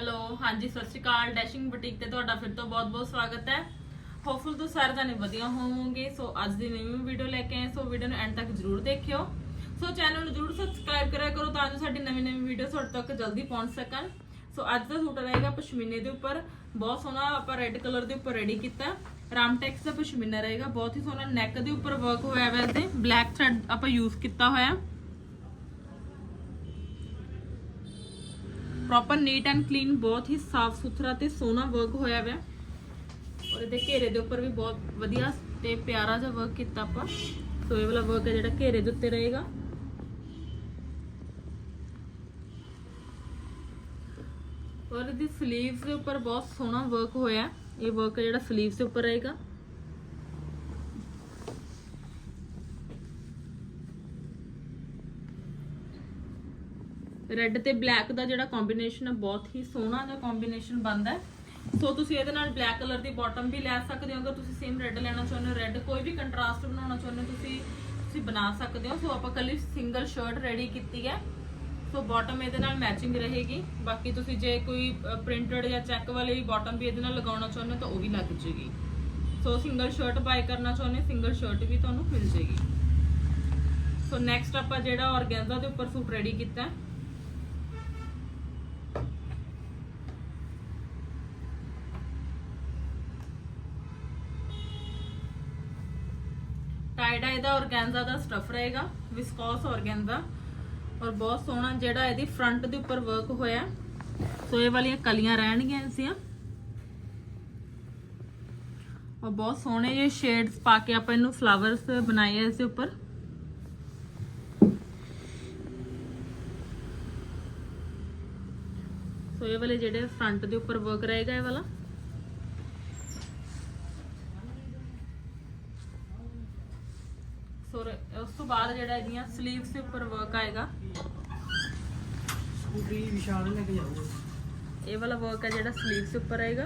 Hello, ਹਾਂਜੀ, ਸਤਿ ਸ਼੍ਰੀ ਅਕਾਲ। Dashing boutique ਤੇ ਤੁਹਾਡਾ ਫਿਰ ਤੋਂ ਬਹੁਤ-ਬਹੁਤ ਸਵਾਗਤ ਹੈ। ਹੋਪਫੁਲ ਤੁਸੀਂ ਸਾਰੇ ਜਾਣੇ ਵਧੀਆ ਹੋਵੋਗੇ। ਸੋ ਅੱਜ ਦੀ ਨਵੀਂ ਵੀਡੀਓ ਲੈ ਕੇ ਆਏ ਸੋ ਵੀਡੀਓ ਨੂੰ ਐਂਡ ਤੱਕ ਜਰੂਰ ਦੇਖਿਓ। ਸੋ ਚੈਨਲ ਨੂੰ ਜਰੂਰ ਸਬਸਕ੍ਰਾਈਬ ਕਰਿਆ ਕਰੋ ਤਾਂ ਜੋ ਸਾਡੀ ਨਵੀਂ-ਨਵੀਂ ਵੀਡੀਓ ਤੁਹਾਡੇ ਤੱਕ ਜਲਦੀ ਪਹੁੰਚ ਸਕਣ। ਸੋ ਅੱਜ ਦਾ ਸੂਟ ਰਹੇਗਾ ਪਸ਼ਮੀਨੇ ਦੇ ਉੱਪਰ। ਬਹੁਤ ਸੋਹਣਾ ਆਪਾਂ ਰੈੱਡ ਕਲਰ ਦੇ ਉੱਪਰ ਰੈਡੀ ਕੀਤਾ। ਰਾਮਟੈਕਸ ਦਾ ਪਸ਼ਮੀਨਾ ਰਹੇਗਾ। ਬਹੁਤ ਹੀ ਸੋਹਣਾ ਨੈਕ ਦੇ ਉੱਪਰ ਵਰਕ ਹੋਇਆ ਹੋਇਆ ਤੇ ਬਲੈਕ ਥ੍ਰੈਡ ਆਪਾਂ ਯੂਜ਼ ਕੀਤਾ ਹੋਇਆ। ਪ੍ਰੋਪਰ ਨੀਟ ਐਂਡ ਕਲੀਨ ਬਹੁਤ ਹੀ ਸਾਫ਼ ਸੁਥਰਾ ਤੇ ਸੋਹਣਾ ਵਰਕ ਹੋਇਆ ਹੋਇਆ ਔਰ ਇਹਦੇ ਘੇਰੇ ਦੇ ਉੱਪਰ ਵੀ ਬਹੁਤ ਵਧੀਆ ਤੇ ਪਿਆਰਾ ਜਿਹਾ ਵਰਕ ਕੀਤਾ ਆਪਾਂ। ਸੋ ਇਹ ਵਾਲਾ ਵਰਕ ਹੈ ਜਿਹੜਾ ਘੇਰੇ ਦੇ ਉੱਤੇ ਰਹੇਗਾ। ਔਰ ਇਹਦੀ ਸਲੀਵਸ ਦੇ ਉੱਪਰ ਬਹੁਤ ਸੋਹਣਾ ਵਰਕ ਹੋਇਆ। ਇਹ ਵਰਕ ਜਿਹੜਾ ਸਲੀਵਸ ਦੇ ਉੱਪਰ ਰਹੇਗਾ। ਰੈੱਡ ਤੇ ਬਲੈਕ ਦਾ ਜਿਹੜਾ ਕੰਬੀਨੇਸ਼ਨ ਹੈ ਬਹੁਤ ਹੀ ਸੋਹਣਾ ਜਿਹਾ ਕੰਬੀਨੇਸ਼ਨ ਬਣਦਾ ਹੈ। ਸੋ ਤੁਸੀਂ ਇਹਦੇ ਨਾਲ ਬਲੈਕ ਕਲਰ ਦੀ ਬਾਟਮ ਵੀ ਲੈ ਸਕਦੇ ਹੋ। ਅਗਰ ਤੁਸੀਂ ਸੇਮ ਰੈੱਡ ਲੈਣਾ ਚਾਹੁੰਦੇ ਹੋ ਰੈੱਡ ਕੋਈ ਵੀ ਕੰਟਰਾਸਟ ਬਣਾਉਣਾ ਚਾਹੁੰਦੇ ਹੋ, ਤੁਸੀਂ ਤੁਸੀਂ ਬਣਾ ਸਕਦੇ ਹੋ। ਸੋ ਆਪਾਂ ਕੱਲੀ ਸਿੰਗਲ ਸ਼ਰਟ ਰੈਡੀ ਕੀਤੀ ਹੈ। ਸੋ ਬਾਟਮ ਇਹਦੇ ਨਾਲ ਮੈਚਿੰਗ ਰਹੇਗੀ। ਬਾਕੀ ਤੁਸੀਂ ਜੇ ਕੋਈ ਪ੍ਰਿੰਟਡ ਜਾਂ ਚੈੱਕ ਵਾਲੀ ਬਾਟਮ ਵੀ ਇਹਦੇ ਨਾਲ ਲਗਾਉਣਾ ਚਾਹੁੰਦੇ ਹੋ, ਤਾਂ ਉਹ ਵੀ ਲੱਗ ਜੇਗੀ। ਸੋ ਸਿੰਗਲ ਸ਼ਰਟ ਬਾਈ ਕਰਨਾ ਚਾਹੁੰਦੇ ਸਿੰਗਲ ਸ਼ਰਟ ਵੀ ਤੁਹਾਨੂੰ ਮਿਲ ਜੇਗੀ। ਸੋ ਨੈਕਸਟ ਆਪਾਂ ਜਿਹੜਾ ਔਰਗੈਂਜਾ ਦੇ ਉੱਪਰ ਸੂਟ ਰੈਡੀ ਕੀਤਾ ਹੈ ਟਾਈ ਦਾ ਆਰਗੈਂਜ਼ਾ ਦਾ ਸਟਫ ਰਹੇਗਾ ਵਿਸਕੋਸ ਆਰਗੈਂਜ਼ਾ ਔਰ ਬਹੁਤ ਸੋਹਣਾ ਜਿਹੜਾ ਇਹਦੀ ਫਰੰਟ ਦੇ ਉੱਪਰ ਵਰਕ ਹੋਇਆ। ਸੋ ਇਹ ਵਾਲੀਆਂ ਕਲੀਆਂ ਰਹਿਣਗੀਆਂ ਇਸੀਆਂ ਔਰ ਬਹੁਤ ਸੋਹਣੇ ਜਿਹੇ ਸ਼ੇਡਸ ਪਾ ਕੇ ਆਪਾਂ ਇਹਨੂੰ ਫਲਾਵਰਸ ਬਣਾਏ ਆ ਇਸ ਦੇ ਉੱਪਰ। ਸੋ ਇਹ ਵਾਲੇ ਜਿਹੜੇ ਫਰੰਟ ਦੇ ਉੱਪਰ ਵਰਕ ਰਹੇਗਾ ਇਹ ਵਾਲਾ। ਸੋ ਉਸ ਤੋਂ ਬਾਅਦ ਜਿਹੜਾ ਇਹਦੀਆਂ 슬ੀਵਸ ਦੇ ਉੱਪਰ ਵਰਕ ਆਏਗਾ। ਸਕੂਟਰੀ ਵਿਸ਼ਾਲ ਲੈ ਕੇ ਜਾਊਗਾ। ਇਹ ਵਾਲਾ ਵਰਕ ਹੈ ਜਿਹੜਾ 슬ੀਵਸ ਦੇ ਉੱਪਰ ਆਏਗਾ।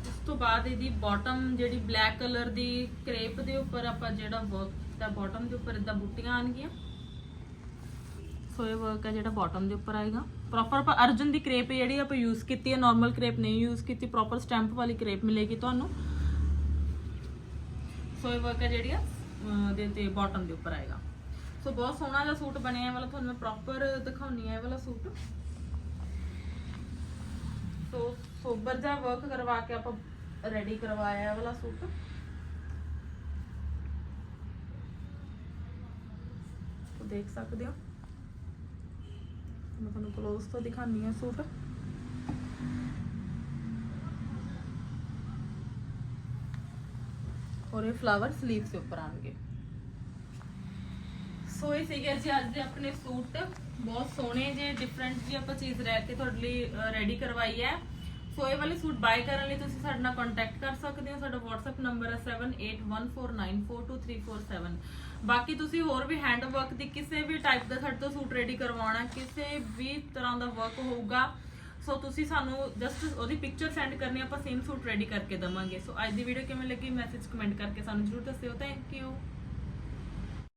ਉਸ ਤੋਂ ਬਾਅਦ ਇਹਦੀ ਬਾਟਮ ਜਿਹੜੀ ਬਲੈਕ ਕਲਰ ਦੀ ਕ੍ਰੇਪ ਦੇ ਉੱਪਰ ਆਪਾਂ ਜਿਹੜਾ ਵਰਕ ਕੀਤਾ ਬਾਟਮ ਦੇ ਉੱਪਰ ਇਦਾਂ ਬੁੱਟੀਆਂ ਆਣਗੀਆਂ ਸੋ ਇਹ ਵਰਕ ਹੈ ਜਿਹੜਾ ਬਾਟਮ ਦੇ ਉੱਪਰ ਆਏਗਾ। ਪ੍ਰੋਪਰ ਆਪਾਂ ਅਰਜਨ ਦੀ ਕ੍ਰੇਪ ਜਿਹੜੀ ਆਪਾਂ ਯੂਜ਼ ਕੀਤੀ ਹੈ ਨਾਰਮਲ ਕ੍ਰੇਪ ਨਹੀਂ ਯੂਜ਼ ਕੀਤੀ ਪ੍ਰੋਪਰ ਸਟੈਂਪ ਵਾਲੀ ਕ੍ਰੇਪ ਮਿਲੇਗੀ ਤੁਹਾਨੂੰ। ਸੋ ਇਹ ਵਰਕ ਹੈ ਜਿਹੜੀ ਆ ਦੇ ਤੇ ਬਾਟਮ ਦੇ ਉੱਪਰ ਆਏਗਾ। ਸੋ ਬਹੁਤ ਸੋਹਣਾ ਜਿਹਾ ਸੂਟ ਬਣਿਆ, ਇਹ ਵਾਲਾ ਤੁਹਾਨੂੰ ਮੈਂ ਪ੍ਰੋਪਰ ਦਿਖਾਉਣੀ ਹੈ ਇਹ ਵਾਲਾ ਸੂਟ। ਸੋ ਸੋਬਰ ਜਿਹਾ ਵਰਕ ਕਰਵਾ ਕੇ ਆਪਾਂ ਰੈਡੀ ਕਰਵਾਇਆ ਇਹ ਵਾਲਾ ਸੂਟ। ਦੇਖ ਸਕਦੇ ਹੋ? ਮੈਂ ਤੁਹਾਨੂੰ ਕਲੋਜ਼ ਤੋਂ ਦਿਖਾਉਣੀ ਹੈ ਸੂਟ। ਔਰ ਇਹ ਫਲਾਵਰ 슬ੀਵਸ ਦੇ ਉੱਪਰ ਆਣਗੇ ਸੋ ਇਹ ਸੀਗੇ ਜੀ ਅੱਜ ਦੇ ਆਪਣੇ ਸੂਟ। ਬਹੁਤ ਸੋਹਣੇ ਜੇ ਡਿਫਰੈਂਟ ਜੀ ਆਪਾਂ ਚੀਜ਼ ਰਹਿ ਕੇ ਤੁਹਾਡੇ ਲਈ ਰੈਡੀ ਕਰਵਾਈ ਹੈ। ਸੋ ਇਹ ਵਾਲੇ ਸੂਟ ਬਾਏ ਕਰਨ ਲਈ ਤੁਸੀਂ ਸਾਡੇ ਨਾਲ ਕੰਟੈਕਟ 07814942347 ਬਾਕੀ ਤੁਸੀਂ ਹੋਰ ਵੀ ਹੈਂਡ ਵਰਕ ਦੀ ਕਿਸੇ ਵੀ ਟਾਈਪ ਦਾ ਸਾਡੇ ਤੋਂ ਸੂਟ ਰੈਡੀ ਕਰਵਾਉਣਾ ਕਿਸੇ ਵੀ ਤਰ੍ਹਾਂ ਦਾ ਵਰਕ ਹੋਊਗਾ ਸੋ ਤੁਸੀਂ ਸਾਨੂੰ ਜਸਟ ਉਹਦੀ ਪਿਕਚਰ ਸੈਂਡ ਕਰਨੀ ਆਪਾਂ ਸੇਮ ਸੂਟ ਰੈਡੀ ਕਰਕੇ ਦਵਾਂਗੇ ਸੋ ਅੱਜ ਦੀ ਵੀਡੀਓ ਕਿਵੇਂ ਲੱਗੀ ਮੈਸੇਜ ਕਮੈਂਟ ਕਰਕੇ ਸਾਨੂੰ ਜਰੂਰ ਦੱਸਿਓ ਥੈਂਕ ਯੂ